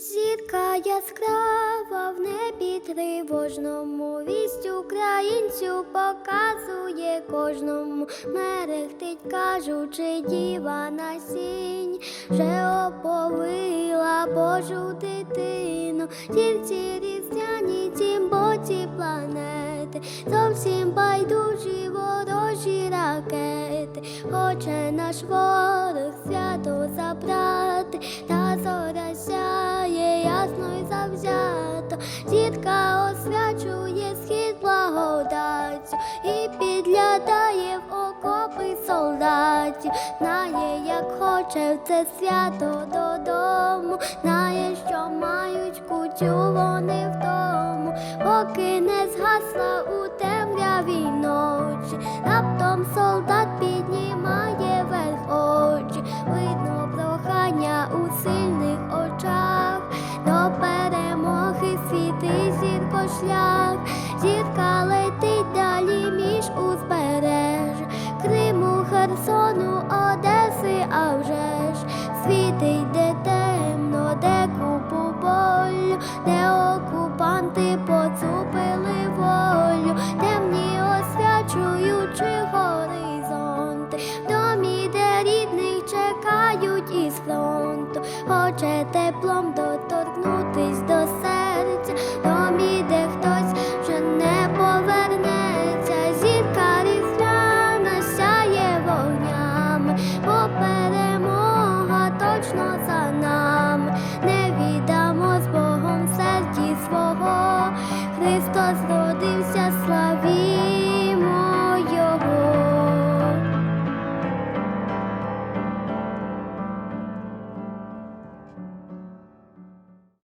Зірка яскрава в небі тривожному, вість українцю показує кожному, мерехтить, кажучи, діва на сінь, вже оповила Божу дитину, тільці різдвяні тім боці планети, зовсім байдужі ворожі ракети, хоче наш ворог свято забрати, та зоря сяє ясно й завзято, зірка освячує схід благодаттю і підглядає в окопи солдатів, знає, як хоче в це свято додому, знає, що мають кутю вони в тому, поки не згасла у темряві ночі, до перемоги. Світи зірко шлях, зірка летить далі між узбереж, Криму, Херсону, Одеси, а вже ж. Світить де темно, де купу болю, де окупанти поцупили волю. хоче теплом доторкнутись до серця, Дом іде хтось вже не повернеться, зірка ріхляна сяє вогнями, бо перемога точно за нами, не віддамо з Богом серці свого, Христос родився славі.